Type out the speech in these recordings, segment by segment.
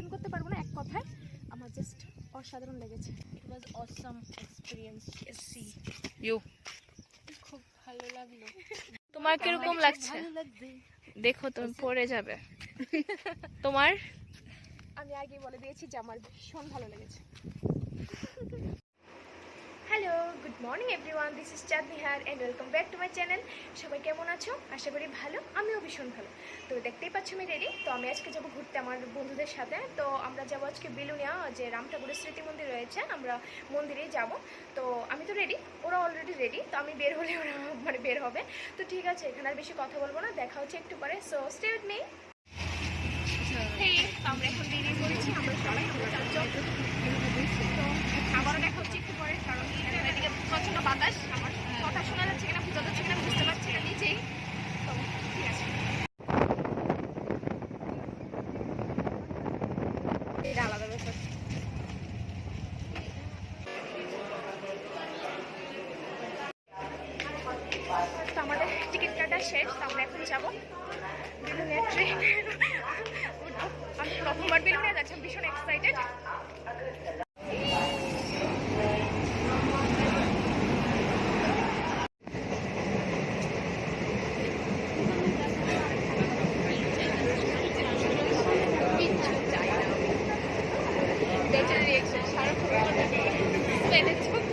Explain করতে পারব না এক কথায়। আমার জাস্ট অসাধারণ লেগেছে। It was awesome experience see you খুব ভালো লাগল। তোমার কীরকম লাগছে? দেখো তুমি পড়ে যাবে। তোমার? আমি আগে বলে দিয়েছি যে আমার ভীষণ ভালো লেগেছে। Morning everyone this is Chand Nihar and welcome back to my channel সবাই কেমন আছো? আশা করি ভালো, আমিও ভীষণ ভালো। তো দেখতেই পাচ্ছ আমি রেডি তো আমি আজকে যাব ঘুরতে আমার বন্ধুদের সাথে। তো আমরা যাব আজকে বিলুনিয়া, যে রাম ঠাকুরের স্মৃতি মন্দির রয়েছে, আমরা মন্দিরেই যাব। তো আমি তো রেডি ওরা অলরেডি রেডি তো আমি বের হলে ওরা মানে বের হবে। তো ঠিক আছে, এখানে আর বেশি কথা বলব না, দেখা হচ্ছে একটু পরে। সো স্টে উইথ মি আমরা এখন বেরিয়ে পড়েছি আমরা সবাই আমরা চারজন তো আবারও দেখা হচ্ছে একটু পরে কারণ এদিকে প্রচণ্ড বাতাস আমার কথা শোনা যাচ্ছে কিনা বোঝা যাচ্ছে কিনা বুঝতে পারছি না নিজেই তো ঠিক আছে এটা আলাদা ব্যাপার তো আমাদের টিকিট কাটা শেষ তো এখন যাব। বিলুনিয়া ট্রেন আমি প্রথমবার বেলুনে যাচ্ছি ভীষণ এক্সাইটেড বেচার রিয়েকশন সারাক্ষণ প্লেনের জন্য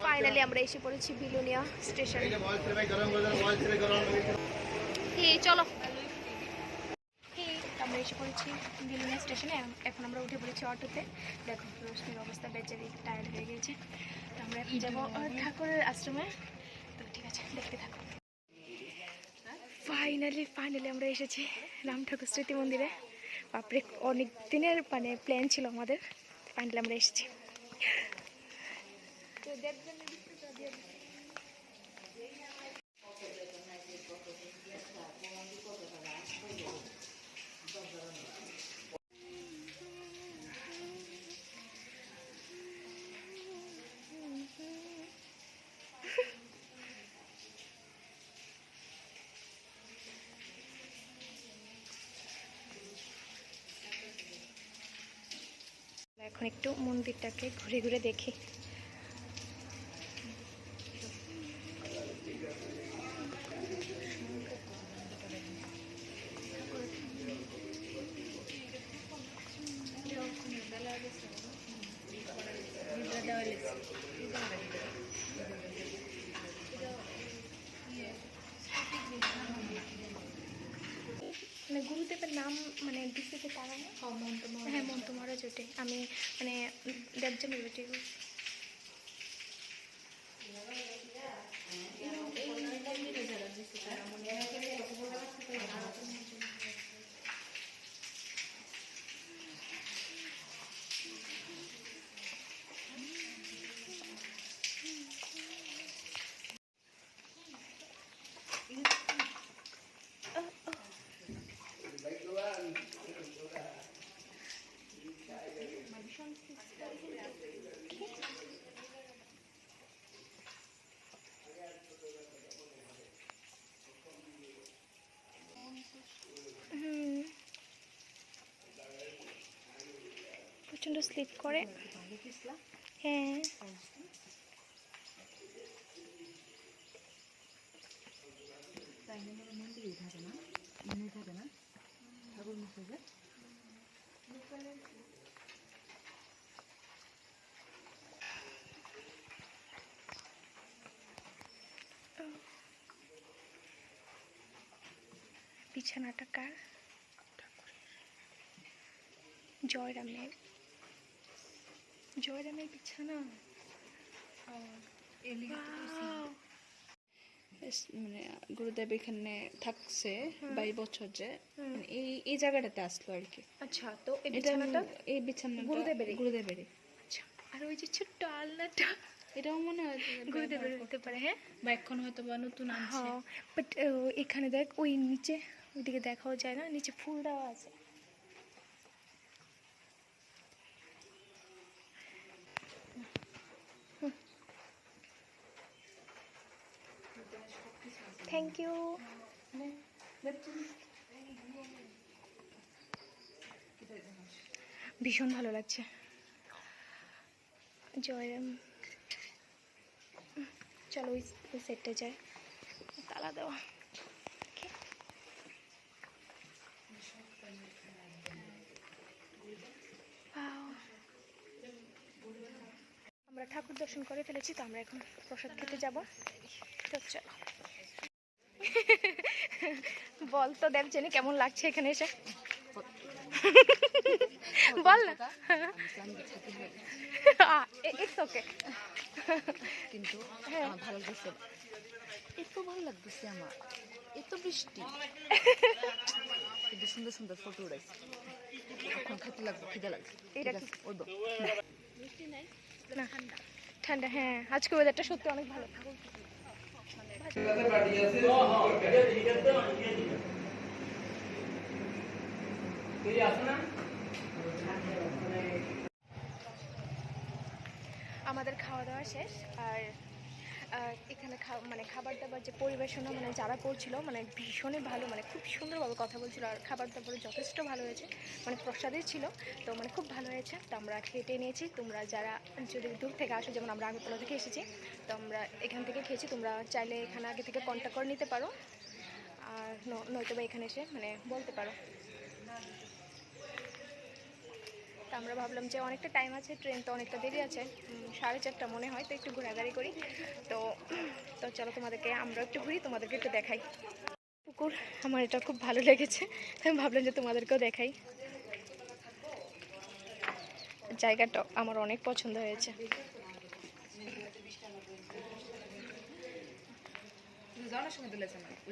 ফাইনালি আমরা এসে বিলুনিয়া স্টেশনে। চলো। আমরা এসে পড়েছি বিলুনিয়া স্টেশনে। এখন আমরা উঠে পড়েছি অটোতে। দেখো রোশনির অবস্থা বেচারি টায়ার্ড হয়ে গেছে তো আমরা এখন যাব ঠাকুরের আশ্রমে। তো ঠিক আছে দেখতে থাকো। ফাইনালি ফাইনালি আমরা এসেছি রাম ঠাকুর স্মৃতি মন্দিরে। বাপরে অনেক দিনের মানে প্ল্যান ছিল আমাদের। ফাইনালি আমরা এসেছি। এখন একটু মন্দিরটাকে ঘুরে ঘুরে দেখি। মানে গুরুদেবের নাম মানে দিচ্ছে যে তারা না হ্যাঁ মন্ত জোটে আমি মানে দেবজনের বেটে। প্রচণ্ড স্লিপ করে। হ্যাঁ। বিছানাটা কার? জয়রামের। জয়রামের বিছানা। মানে গুরুদেব এখানে থাকছে বাইশ বছর যে। মানে এই এই জায়গাটাতে আসলো আর কি। আচ্ছা তো এই এটা বিছানাটা? এই বিছানাটা গুরুদেবেরই? গুরুদেবেরই। আচ্ছা আর ওই যে ছোট্ট আলনাটা? এটাও মনে হয় ব্যবহার বেরোতে পারে হ্যাঁ? বা এখন হয়তো বা নতুন আনছে। হ্যাঁ বাট এখানে দেখ ওই নিচে ওইদিকে দেখাও যায় না নিচে ফুল দেওয়া আছে। থ্যাংক ইউ ভীষণ ভালো লাগছে। জয়রাম চলো ওই সেটটা যাই। তালা দেওয়া. আমরা ঠাকুর দর্শন করে ফেলেছি, তো আমরা এখন প্রসাদ খেতে যাব। তো চলো। বল তো দেবজেনি কেমন লাগছে এখানে এসে। বল না। ইটস ওকে কিন্তু হ্যাঁ। আমার ভালো লাগছে এত ভালো লাগতেছে আমার। এত বৃষ্টি। কিন্তু সুন্দর সুন্দর ফটো উড়াইছে। এখন খেতে লাগবে খিদে লাগছে। এটা ওইব না ঠান্ডা। হ্যাঁ আজকে ওয়েদারটা সত্যি অনেক ভালো। আমাদের খাওয়া দাওয়া শেষ আর এখানে মানে খাবার দাবার যে পরিবেশনা মানে যারা করছিল মানে ভীষণই ভালো মানে খুব সুন্দরভাবে কথা বলছিল আর খাবার দাবার যথেষ্ট ভালো হয়েছে মানে প্রসাদই ছিল, তো মানে খুব ভালো হয়েছে, তো আমরা খেটে নিয়েছি, তোমরা যারা যদি দূর থেকে আসো, যেমন আমরা আগরতলা থেকে এসেছি, তো আমরা এখান থেকে খেয়েছি, তোমরা চাইলে এখানে আগে থেকে কন্ট্যাক্ট করে নিতে পারো, আর নয়তো বা এখানে এসে মানে বলতে পারো। তো আমরা ভাবলাম যে অনেকটা টাইম আছে ট্রেন তো অনেকটা দেরি আছে সাড়ে চারটা মনে হয়, তো একটু ঘোরাঘুরি করি। তো তো চলো তোমাদেরকে আমরা একটু ঘুরি, তোমাদেরকে একটু দেখাই। পুকুর, আমার এটা খুব ভালো লেগেছে, আমি ভাবলাম যে তোমাদেরকেও দেখাই। জায়গাটা আমার অনেক পছন্দ হয়েছে।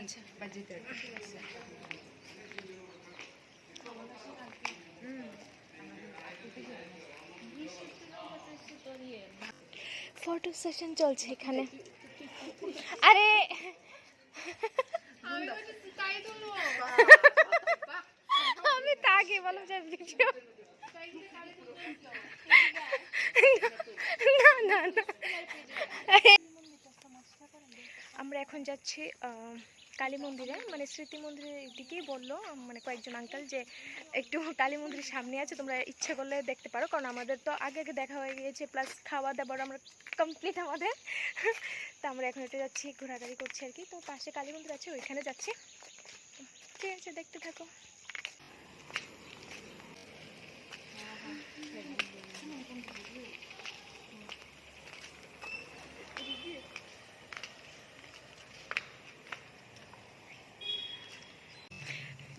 আচ্ছা। ফটো সেশন চলছে এখানে। আরে! আমি তা আগে বললাম যে ভিডিও না না না। আমরা এখন যাচ্ছি আহ, কালী মন্দিরে মানে স্মৃতি মন্দিরের দিকেই বলল মানে কয়েকজন আঙ্কাল যে একটু কালী মন্দিরের সামনে আছে, তোমরা ইচ্ছে করলে দেখতে পারো, কারণ আমাদের তো আগে আগে দেখা হয়ে গিয়েছে প্লাস খাওয়া দাবার আমরা কমপ্লিট আমাদের। তো আমরা এখন এটা যাচ্ছি, ঘোরাঘুরি করছি আর কি। তো পাশে কালী মন্দির আছে, ওইখানে যাচ্ছি। ঠিক আছে, দেখতে থাকো।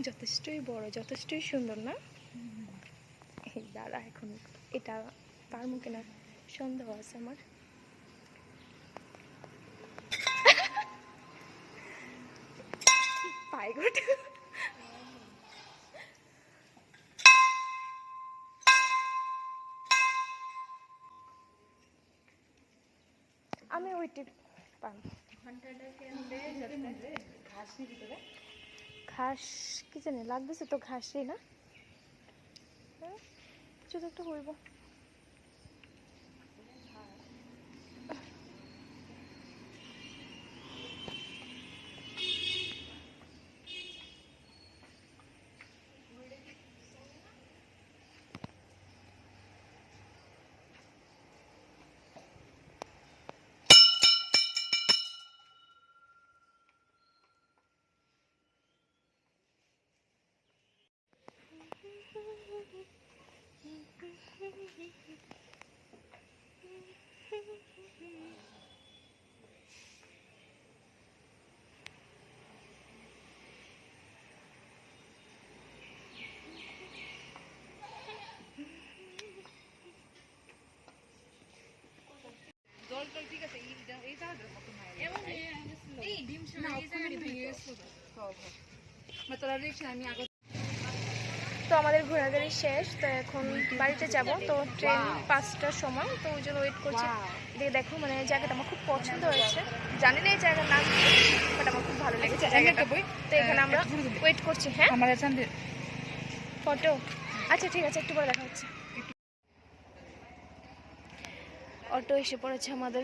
যথেষ্টই বড়, যথেষ্টই সুন্দর, না? এই দাঁড়া এখন, এটা পারব কিনা সন্দেহ আছে আমার। আমি ওইটি পারব ঘাস কি জানি লাগতেছে তো ঘাসই না? হ্যাঁ, কিছু তো একটা হইব তোরা রিক্সা আমি আগে তো আমাদের ঘোরাঘুরি শেষ তো এখন বাড়িতে যাব তো ট্রেন পাঁচটার সময় তো ওই জন্য ওয়েট করছি। দিয়ে দেখো মানে জায়গাটা আমার খুব পছন্দ হয়েছে। জানি না এই জায়গার নাম বাট আমার খুব ভালো লেগেছে জায়গাটা। তো এখানে আমরা ওয়েট করছি হ্যাঁ? আমার চান্দের ফটো। আচ্ছা ঠিক আছে একটু পরে দেখা হচ্ছে। অটো এসে পড়েছে আমাদের।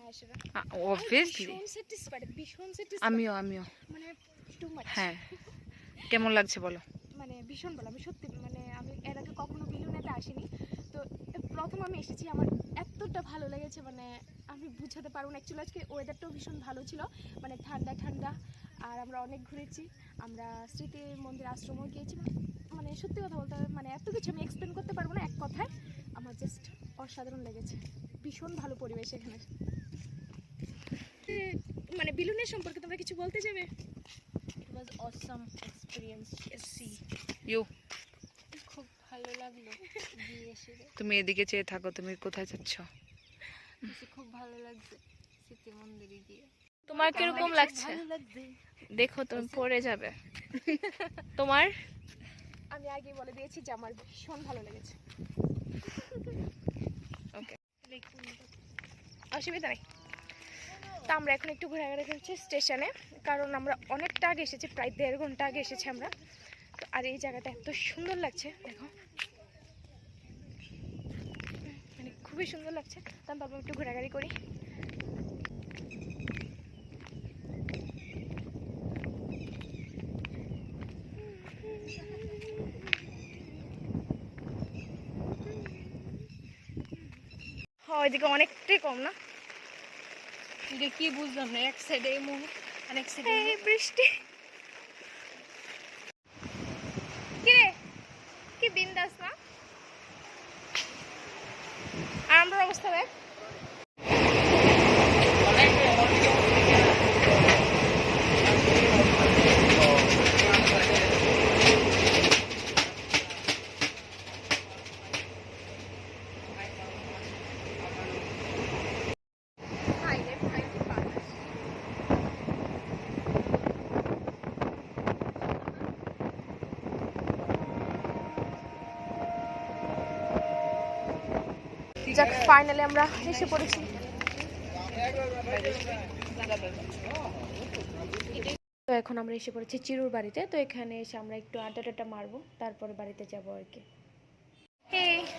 আসে অবভিয়াসলি আমিও আমিও। মানে হ্যাঁ। কেমন লাগছে বলো? মানে ভীষণ ভালো আমি সত্যি মানে আমি এর আগে কখনো বিলুনেতে আসিনি। তো প্রথম আমি এসেছি আমার এতটা ভালো লেগেছে মানে আমি বুঝাতে পারব না। অ্যাকচুয়ালি আজকে ওয়েদারটাও ভীষণ ভালো ছিল মানে ঠান্ডা ঠান্ডা। আর আমরা অনেক ঘুরেছি আমরা স্মৃতি মন্দির আশ্রমও গিয়েছি। মানে- মানে সত্যি কথা বলতে হবে, মানে এত কিছু আমি এক্সপ্লেন করতে পারব না এক কথায়। আমার জাস্ট অসাধারণ লেগেছে। ভীষণ ভালো পরিবেশ এখানে। মানে বিলুনের সম্পর্কে তোমরা কিছু বলতে যাবে? Was awesome experience to see. You খুব ভালো লাগল গিয়ে এসে। তুমি এদিকে চেয়ে থাকো তুমি কোথায় যাচ্ছ? খুব ভালো লাগছে স্মৃতি মন্দিরে গিয়ে। তোমার কীরকম লাগছে? লাগছে? দেখো তুমি পড়ে যাবে। তোমার? আমি আগে বলে দিয়েছি যে আমার ভীষণ ভালো লেগেছে। ওকে অসুবিধা নেই। তো আমরা এখন একটু ঘোরাঘুরি করছি স্টেশনে, কারণ আমরা অনেকটা আগে এসেছি, প্রায় দেড় ঘণ্টা আগে এসেছি আমরা। তো আর এই জায়গাটা এত সুন্দর লাগছে, দেখো। মানে খুবই সুন্দর লাগছে, তো আমি একটু ঘোরাঘুরি করি। ওইদিকে অনেকটাই কম না? এটা কি বুঝলাম না, এক সাইডে মুখ, আরেক সাইডে এই বৃষ্টি। কিরে কি বিন্দাস না? আর আমার অবস্থা দেখ যাক ফাইনালি আমরা এসে পড়েছি। তো এখন আমরা এসে পড়েছি চিরুর বাড়িতে। তো এখানে এসে আমরা একটু আড্ডা টাড্ডা মারবো, তারপরে বাড়িতে যাব আর কি।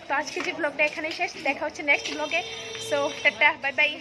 তো আজকে যে ব্লগটা এখানে শেষ, দেখা হচ্ছে নেক্সট ব্লগে সো টাটা বাই বাই